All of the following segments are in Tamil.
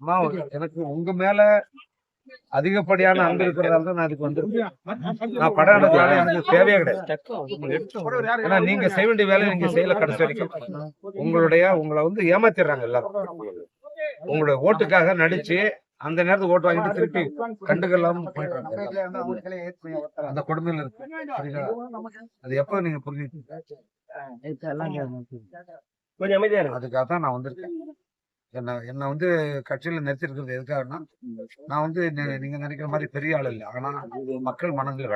அம்மா எனக்கு உங்க மேல அதிகப்படியான அன்பு இருக்கிறதால தான் நான் இதுக்கு வந்திருக்கேன் நான் படம் எடுக்கிறதால எனக்கு தேவையே கிடையாது. ஏன்னா நீங்க செய்ய வேண்டிய வேலையை நீங்க செய்யல கடைசி வரைக்கும். உங்களுடைய உங்களை வந்து ஏமாத்திடுறாங்க எல்லாரும். உங்களுடைய ஓட்டுக்காக நடிச்சு அந்த நேரத்துக்கு ஓட்டு வாங்கிட்டு திருப்பி கண்டுக்கலாம அந்த கொடுமையில இருக்கு. அது எப்ப நீங்க புரிஞ்சுக்கிட்டீங்க? கொஞ்சம் அமைதியா இருங்க. அதுக்காக தான் நான் வந்திருக்கேன். என்ன என்ன வந்து கட்சியில நிறுத்திருக்கிறது எதுக்காகனா நான் வந்து நீங்க நினைக்கிற மாதிரி பெரிய ஆள் இல்லை. ஆனா மக்கள் மனதில்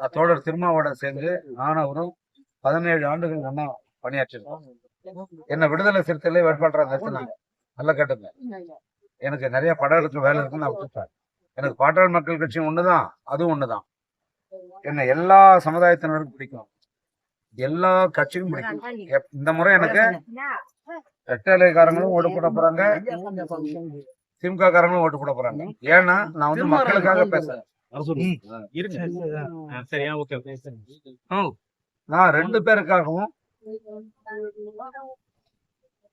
நான் தோழர் திருமாவோட சேர்ந்து நானும் அவரும் பதினேழு ஆண்டுகள் ஒன்னா பணியாற்றிருக்கோம். என்ன விடுதலை சிறுத்தையில வேட்பாளராக நிறுத்தினாங்க நல்ல கேட்டுங்க. எனக்கு நிறைய படம் எடுக்க வேலை இருக்குன்னு நான் விட்டுட்டேன் எனக்கு பாட்டாளி மக்கள் கட்சி ஒண்ணுதான் அதுவும் ஒண்ணுதான். என்ன எல்லா சமுதாயத்தினருக்கும் பிடிக்கும். எல்லா கட்சியும் பிடிக்கும். எப்- இந்த முறை எனக்கு ரெட்டலைக்காரங்களும் ஓட்டு போட போறாங்க. திமுக காரங்களும் ஓட்டு போட போறாங்க. ஏன்னா நான் வந்து மக்களுக்காக பேசுறேன். நான் ரெண்டு பேருக்காகவும்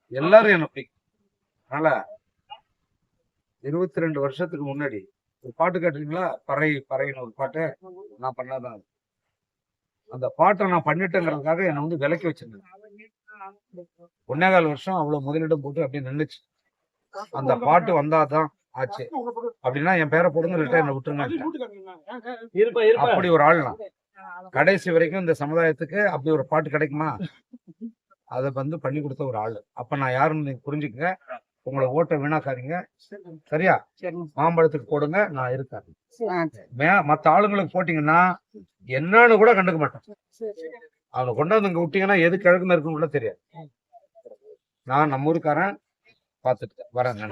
எல்லாரும் என்ன பிடிக்கும் அதனால இருபத்தி ரெண்டு வருஷத்துக்கு முன்னாடி ஒரு பாட்டு கேட்டீங்களா பறை பறைன்னு ஒரு பாட்டு. நான் பண்ணாதான். அந்த பாட்டை நான் பண்ணிட்டேங்கிறதுக்காக என்னை வந்து விலக்கி வச்சிருந்தேன் ஒன்னே கால் வருஷம் அவ்வளவு முதலிடம் போட்டு அப்படியே நின்னுச்சு. அந்த பாட்டு வந்தாதான் ஆச்சு. அப்படின்னா என் பேரை போடுங்க இல்லாட்டா என்னை விட்டுருங்க அப்படி ஒரு ஆள் நான் கடைசி வரைக்கும் இந்த சமுதாயத்துக்கு அப்படி ஒரு பாட்டு கிடைக்குமா? அதை வந்து பண்ணி கொடுத்த ஒரு ஆளு. அப்ப நான் யாருன்னு புரிஞ்சுக்கங்க. உங்களை ஓட்டை வீணாக்காதீங்க. சரியா? மாம்பழத்துக்கு போடுங்க நான் இருக்கேன் மே- மத்த ஆளுங்களுக்கு போட்டீங்கன்னா என்னன்னு கூட கண்டுக்க மாட்டேன். அவங்க கொண்டாந்து இங்க விட்டீங்கன்னா எது கிழக்குன்னு இருக்குன்னு கூட தெரியாது. நான் நம்ம ஊருக்காரன் பார்த்துட்டு வரேன்.